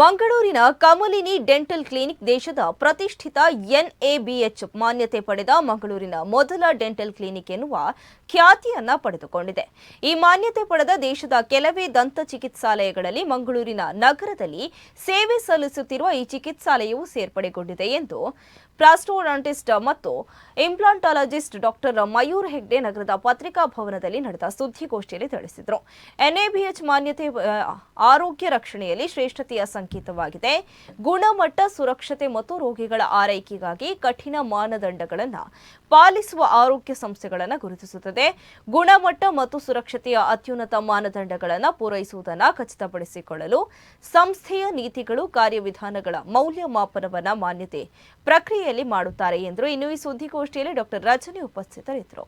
ಮಂಗಳೂರಿನ Kamalini dental clinic ದೇಶದ ಪ್ರತಿಷ್ಠಿತ ಎನ್ಎಬಿಎಚ್ ಮಾನ್ಯತೆ ಪಡೆದ ಮಂಗಳೂರಿನ ಮೊದಲ ಡೆಂಟಲ್ ಕ್ಲಿನಿಕ್ ಎನ್ನುವ ಖ್ಯಾತಿಯನ್ನ ಪಡೆದುಕೊಂಡಿದೆ. ಈ ಮಾನ್ಯತೆ ಪಡೆದ ದೇಶದ ಕೆಲವೇ ದಂತ ಚಿಕಿತ್ಸಾಲಯಗಳಲ್ಲಿ ಮಂಗಳೂರಿನ ನಗರದಲ್ಲಿ ಸೇವೆ ಸಲ್ಲಿಸುತ್ತಿರುವ ಈ ಚಿಕಿತ್ಸಾಲಯವು ಸೇರ್ಪಡೆಗೊಂಡಿದೆ ಎಂದು ಪ್ಲಾಸ್ಟೋಡಾಂಟಿಸ್ಟ್ ಮತ್ತು ಇಂಪ್ಲಾಂಟಾಲಜಿಸ್ಟ್ ಡಾಕ್ಟರ್ ಮಯೂರ್ ಹೆಗ್ಡೆ ನಗರದ ಪತ್ರಿಕಾ ಭವನದಲ್ಲಿ ನಡೆದ ಸುದ್ದಿಗೋಷ್ಠಿಯಲ್ಲಿ ತಿಳಿಸಿದರು. ಎನ್ಎಬಿಎಚ್ ಮಾನ್ಯತೆ ಆರೋಗ್ಯ ರಕ್ಷಣೆಯಲ್ಲಿ ಶ್ರೇಷ್ಠತೆಯ ಸಂಕೇತವಾಗಿದೆ. ಗುಣಮಟ್ಟ, ಸುರಕ್ಷತೆ ಮತ್ತು ರೋಗಿಗಳ ಆರೈಕೆಗಾಗಿ ಕಠಿಣ ಮಾನದಂಡಗಳನ್ನು ಪಾಲಿಸುವ ಆರೋಗ್ಯ ಸಂಸ್ಥೆಗಳನ್ನು ಗುರುತಿಸುತ್ತದೆ. ಗುಣಮಟ್ಟ ಮತ್ತು ಸುರಕ್ಷತೆಯ ಅತ್ಯುನ್ನತ ಮಾನದಂಡಗಳನ್ನು ಪೂರೈಸುವುದನ್ನು ಖಚಿತಪಡಿಸಿಕೊಳ್ಳಲು ಸಂಸ್ಥೆಯ ನೀತಿಗಳು, ಕಾರ್ಯವಿಧಾನಗಳ ಮೌಲ್ಯಮಾಪನವನ್ನ ಮಾನ್ಯತೆ ಪ್ರಕ್ರಿಯೆಯಲ್ಲಿ ಮಾಡುತ್ತಾರೆ ಎಂದರು ಇನ್ನು ಈ ಸುದ್ದಿಗೋಷ್ಠಿಯಲ್ಲಿ ಡಾಕ್ಟರ್ ರಜನಿ ಉಪಸ್ಥಿತರಿದ್ದರು.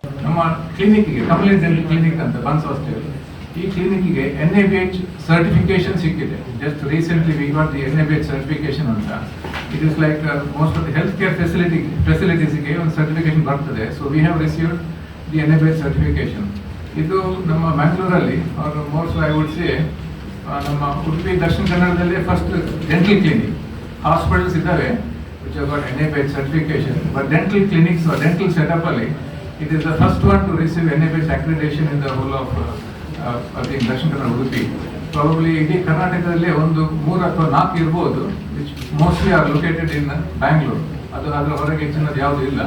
ಈ ಕ್ಲಿನಿಕ್ಗೆ N A B H certification ಸಿಕ್ಕಿದೆ. Just recently we got the N A B H certification ಅಂತ. It is like most of the health care facility ಫೆಸಿಲಿಟೀಸ್ಗೆ ಒಂದು ಸರ್ಟಿಫಿಕೇಶನ್ ಬರ್ತದೆ. So we have received the N A B H certification ಇದು ನಮ್ಮ ಮ್ಯಾಂಗ್ಳೂರಲ್ಲಿ ಅವರು most I would say ನಮ್ಮ ಉಡುಪಿ ದಕ್ಷಿಣ ಕನ್ನಡದಲ್ಲಿ first dental clinic hospitals ಇದ್ದಾವೆ which about N A B H certification but dental clinics dental ಸೆಟಪಲ್ಲಿ ಅಲ್ಲಿ, is the first word to receive N A B H accreditation in the whole uh, Think, Dakshina Kannada Udupi. Probably ಇಡೀ ಕರ್ನಾಟಕದಲ್ಲಿ ಒಂದು ಮೂರು ಅಥವಾ ನಾಲ್ಕು ಇರ್ಬೋದು, which mostly located located in Bangalore. ಅದು ಅದರ ಹೊರಗೆ ಹೆಚ್ಚಿನದು ಯಾವುದೂ ಇಲ್ಲ.